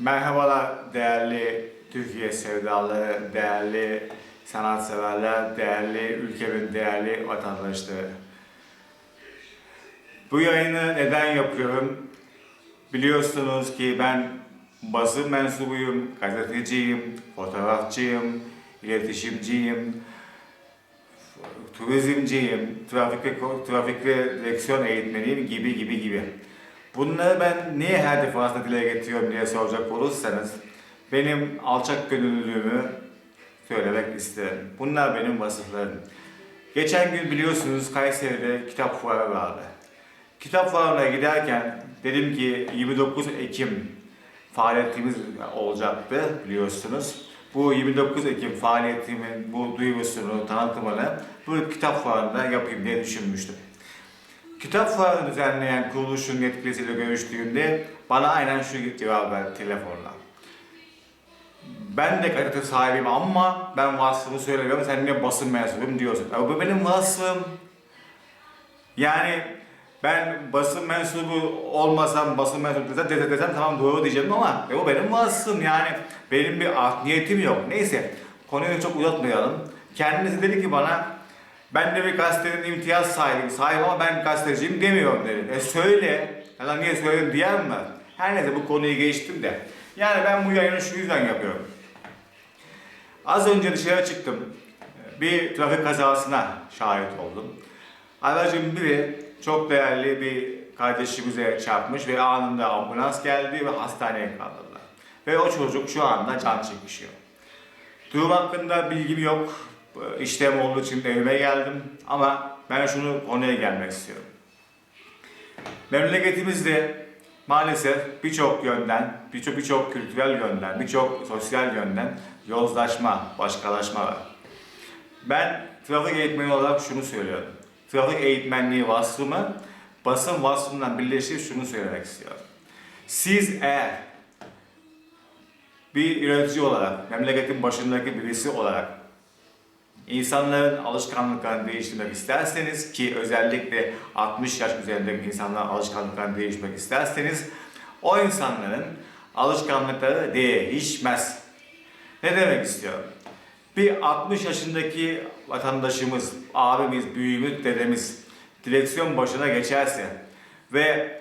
Merhabalar değerli Türkiye sevdaları, değerli sanatseverler, değerli ülkemin değerli vatandaşları. Bu yayını neden yapıyorum? Biliyorsunuz ki ben basın mensubuyum, gazeteciyim, fotoğrafçıyım, iletişimciyim, turizmciyim, trafik ve, trafik ve direksiyon eğitmeniyim gibi gibi gibi. Bunları ben niye her defasında dile getiriyorum diye soracak olursanız benim alçak gönüllülüğümü söylemek isterim. Bunlar benim vasıflarım. Geçen gün biliyorsunuz Kayseri'de kitap fuarı vardı. Kitap fuarına giderken dedim ki 29 Ekim faaliyetimiz olacaktı biliyorsunuz. Bu 29 Ekim faaliyetimin bu duyurusunu, tanıtımını bu kitap fuarında yapayım diye düşünmüştüm. Kitap fuarını düzenleyen kuruluşun yetkilisiyle görüştüğümde bana aynen şu cevap verdi telefonla. Ben de kalite sahibiyim ama ben vasfımı söylemiyorum. Sen niye basın mensubuyum diyorsun. Ama bu benim vasfım. Yani ben basın mensubu olmasam, basın mensubu desem, desem, desem tamam doğru diyeceğim ama e, o benim vasfım yani. Benim bir art niyetim yok. Neyse konuyu çok uzatmayalım. Kendisi dedi ki bana ben de bir gazetenin imtiyaz sahibiyim, sahibim ama ben gazeteciyim demiyorum dedi. E söyle, ya niye söyledin diyen mi? Her neyse bu konuyu geçtim de. Yani ben bu yayını şu yüzden yapıyorum. Az önce dışarı çıktım. Bir trafik kazasına şahit oldum. Aracın biri çok değerli bir kardeşimize çarpmış ve anında ambulans geldi ve hastaneye kaldırdılar. Ve o çocuk şu anda can çekişiyor. Durum hakkında bilgim yok. İşlem olduğu için evime geldim ama ben şunu konuya gelmek istiyorum. Memleketimizde maalesef birçok yönden, birçok birçok kültürel yönden, birçok sosyal yönden yozlaşma, başkalaşma var. Ben trafik eğitmeni olarak şunu söylüyorum. Trafik eğitmenliği vasfımı basın vasfından birleştirip şunu söylemek istiyorum. Siz eğer bir yönetici olarak, memleketin başındaki birisi olarak insanların alışkanlıklarını değiştirmek isterseniz ki özellikle 60 yaş üzerindeki insanların alışkanlıklarını değiştirmek isterseniz o insanların alışkanlıkları değişmez. Ne demek istiyorum? Bir 60 yaşındaki vatandaşımız, abimiz, büyüğümüz, dedemiz direksiyon başına geçerse ve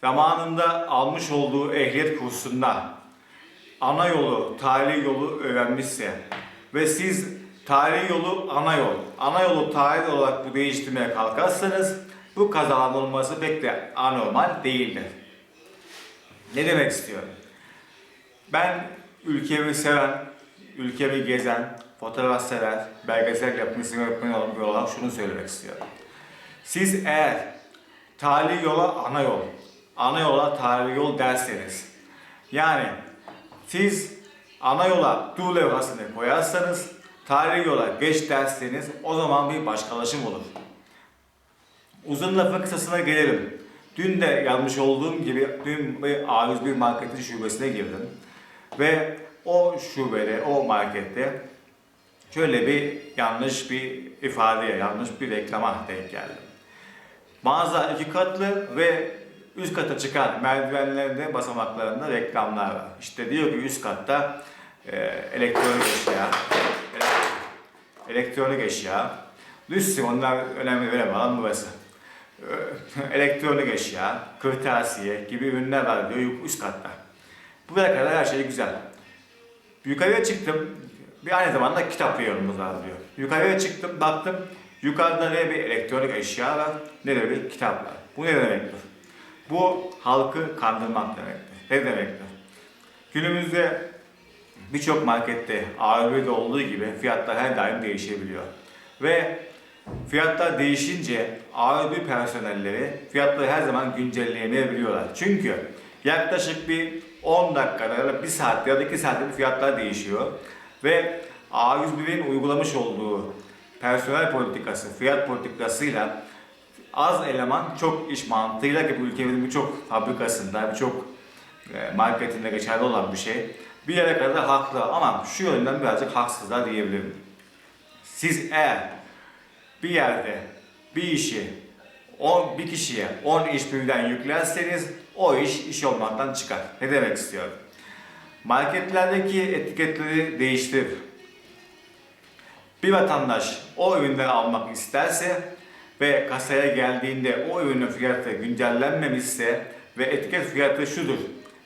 zamanında almış olduğu ehliyet kursunda ana yolu, tarihi yolu öğrenmişse ve siz tarihi yolu ana yol, ana yolu tarihi olarak bu değiştirmeye kalkarsanız bu kazaların olması pek de anormal değildir. Ne demek istiyorum? Ben ülkemi seven, ülkemi gezen, fotoğraf sever, belgesel yapmış yönetmen olarak şunu söylemek istiyorum. Siz eğer tarihi yola ana yol, ana yola tarihi yol derseniz, yani siz ana yola dur levhasını koyarsanız, tarihi yola geç derseniz o zaman bir başkalaşım olur. Uzun lafın kısasına gelelim. Dün de yanlış olduğum gibi dün bir A101 marketin şubesine girdim. Ve o şubede, o markette şöyle bir yanlış bir ifadeye, yanlış bir reklama denk geldim. Mağaza iki katlı ve üst kata çıkan merdivenlerinde basamaklarında reklamlar var. İşte diyor ki üst katta e, elektronik eşya, elektronik eşya, Lüssim onlar önemli önem alan burası. Elektronik eşya, kırtasiye gibi ürünler var diyor üst katta. Buraya kadar her şey güzel. Yukarıya çıktım, bir aynı zamanda kitap reyonumuz var diyor. Yukarıya çıktım, baktım, yukarıda ne bir elektronik eşya var, ne de bir kitap var. Bu ne demektir? Bu halkı kandırmak demektir. Ne demektir? Günümüzde birçok markette AVM'de olduğu gibi fiyatlar her daim değişebiliyor. Ve fiyatlar değişince AVM personelleri fiyatları her zaman güncelleyemeyebiliyorlar. Çünkü yaklaşık bir 10 dakikada ya da 1 saat ya da 2 saatte fiyatlar değişiyor. Ve A101'in uygulamış olduğu personel politikası, fiyat politikasıyla az eleman çok iş mantığıyla ki bu ülkemizin birçok fabrikasında, birçok e, marketinde geçerli olan bir şey. Bir yere kadar haklı ama şu yönden birazcık haksızlar diyebilirim. Siz eğer bir yerde bir işi 10 bir kişiye 10 iş birden yüklerseniz o iş iş olmaktan çıkar. Ne demek istiyorum? Marketlerdeki etiketleri değiştir. Bir vatandaş o ürünleri almak isterse ve kasaya geldiğinde o ürünün fiyatı güncellenmemişse ve etiket fiyatı şudur.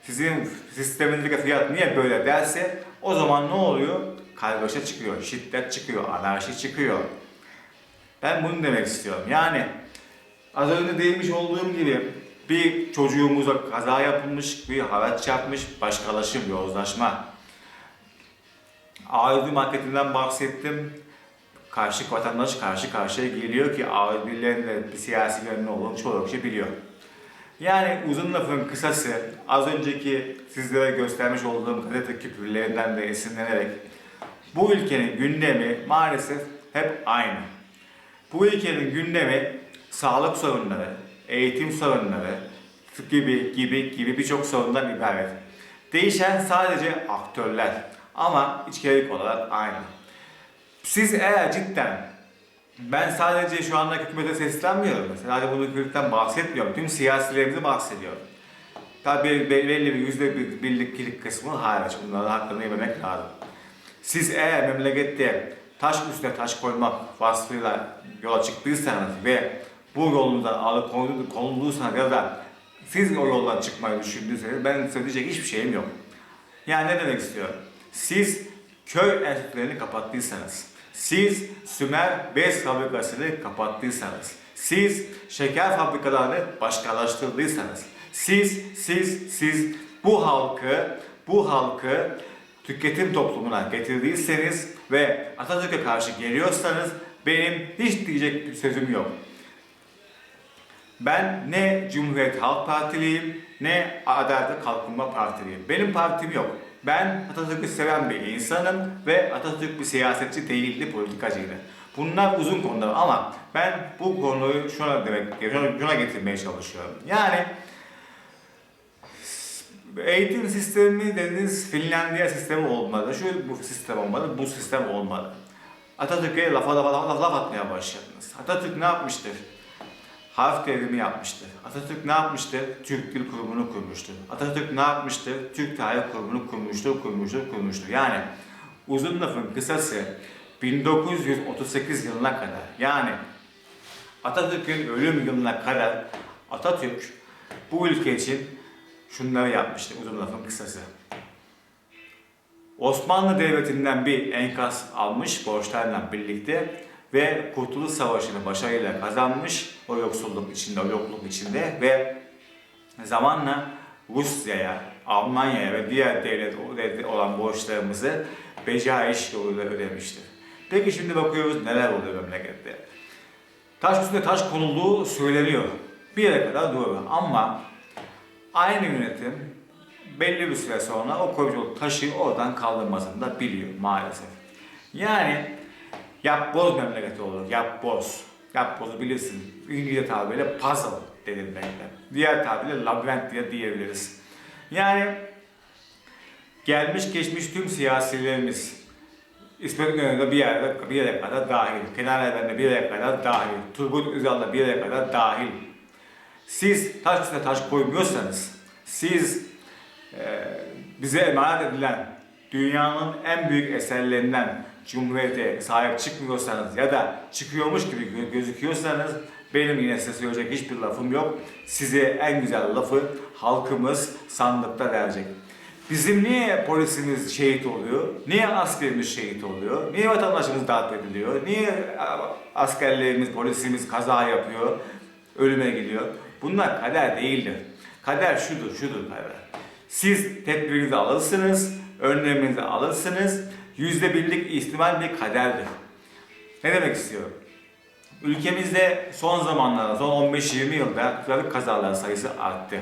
Sizin sisteminizdeki fiyat niye böyle derse o zaman ne oluyor? Kargaşa çıkıyor, şiddet çıkıyor, anarşi çıkıyor. Ben bunu demek istiyorum. Yani az önce değinmiş olduğum gibi bir çocuğumuza kaza yapılmış, bir haraç yapmış, başkalaşım, yozlaşma. A1 marketinden bahsettim. Karşı vatandaş karşı karşıya geliyor ki A1'lerin de bir siyasi yönlü olduğunu çoğu kişi biliyor. Yani uzun lafın kısası az önceki sizlere göstermiş olduğum gazete küpürlerinden de esinlenerek bu ülkenin gündemi maalesef hep aynı. Bu ülkenin gündemi sağlık sorunları, eğitim sorunları gibi gibi gibi birçok sorundan ibaret. Değişen sadece aktörler ama içerik olarak aynı. Siz eğer cidden ben sadece şu anda hükümete seslenmiyorum. Sadece bunu hükümetten bahsetmiyorum. Tüm siyasilerimizi bahsediyorum. Tabii be- belli bir yüzde bir birliklik kısmı hariç. Bunların hakkını yememek lazım. Siz eğer memlekette taş üstüne taş koymak vasfıyla yola çıktıysanız ve bu yolundan alıkonuluysanız ya da siz o yoldan çıkmayı düşündüyseniz ben söyleyecek hiçbir şeyim yok. Yani ne demek istiyorum? Siz köy enstitülerini kapattıysanız, siz Sümer bez fabrikasını kapattıysanız, siz şeker fabrikalarını başkalaştırdıysanız, siz, siz, siz bu halkı, bu halkı tüketim toplumuna getirdiyseniz ve Atatürk'e karşı geliyorsanız benim hiç diyecek bir sözüm yok. Ben ne Cumhuriyet Halk Partiliyim ne Adalet Kalkınma Partiliyim. Benim partim yok. Ben Atatürk'ü seven bir insanım ve Atatürk bir siyasetçi değildi, politikacıydı. Bunlar uzun konular ama ben bu konuyu şuna demek, şuna, şuna getirmeye çalışıyorum. Yani eğitim sistemi dediğiniz Finlandiya sistemi olmadı, şu bu sistem olmadı, bu sistem olmadı. Atatürk'e lafa lafa lafa laf atmaya başladınız. Atatürk ne yapmıştır? Harf devrimi yapmıştı. Atatürk ne yapmıştı? Türk Dil Kurumu'nu kurmuştu. Atatürk ne yapmıştı? Türk Tarih Kurumu'nu kurmuştu, kurmuştu, kurmuştu. Yani uzun lafın kısası 1938 yılına kadar yani Atatürk'ün ölüm yılına kadar Atatürk bu ülke için şunları yapmıştı uzun lafın kısası. Osmanlı Devleti'nden bir enkaz almış borçlarla birlikte ve Kurtuluş Savaşı'nı başarıyla kazanmış o yoksulluk içinde, o yokluk içinde ve zamanla Rusya'ya, Almanya'ya ve diğer devlet olan borçlarımızı becaiş yoluyla ödemiştir. Peki şimdi bakıyoruz neler oluyor memlekette. Taş üstüne taş konulduğu söyleniyor. Bir yere kadar doğru ama aynı yönetim belli bir süre sonra o koyucu taşı oradan kaldırmasını da biliyor maalesef. Yani Yap boz memleketi olur. Yap boz. Yap bozu bilirsin. İngilizce tabiriyle puzzle denilmekte. Diğer tabiriyle labirent diye diyebiliriz. Yani gelmiş geçmiş tüm siyasilerimiz İsmet İnönü'nde bir yere, bir yere kadar dahil. Kenan Evren'de bir yere kadar dahil. Turgut Özal'da bir yere kadar dahil. Siz taş üstüne taş koymuyorsanız, siz e, bize emanet edilen dünyanın en büyük eserlerinden Cumhuriyete sahip çıkmıyorsanız ya da çıkıyormuş gibi gözüküyorsanız benim yine size söyleyecek hiçbir lafım yok. Size en güzel lafı halkımız sandıkta verecek. Bizim niye polisimiz şehit oluyor? Niye askerimiz şehit oluyor? Niye vatandaşımız darp ediliyor? Niye askerlerimiz, polisimiz kaza yapıyor? Ölüme gidiyor? Bunlar kader değildir. Kader şudur, şudur kader. Siz tedbirinizi alırsınız, önleminizi alırsınız yüzde birlik ihtimal bir kaderdir. Ne demek istiyorum? Ülkemizde son zamanlarda, son 15-20 yılda trafik kazaları sayısı arttı.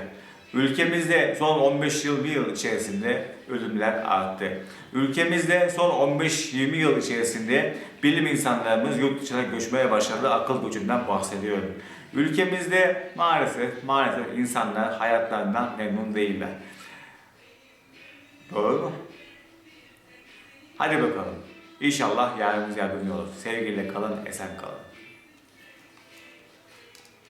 Ülkemizde son 15 yıl, bir yıl içerisinde ölümler arttı. Ülkemizde son 15-20 yıl içerisinde bilim insanlarımız yurt dışına göçmeye başladı, akıl gücünden bahsediyorum. Ülkemizde maalesef, maalesef insanlar hayatlarından memnun değiller. Doğru mu? Hadi bakalım. İnşallah yarınımız yardımcı olur. Sevgiyle kalın, esen kalın.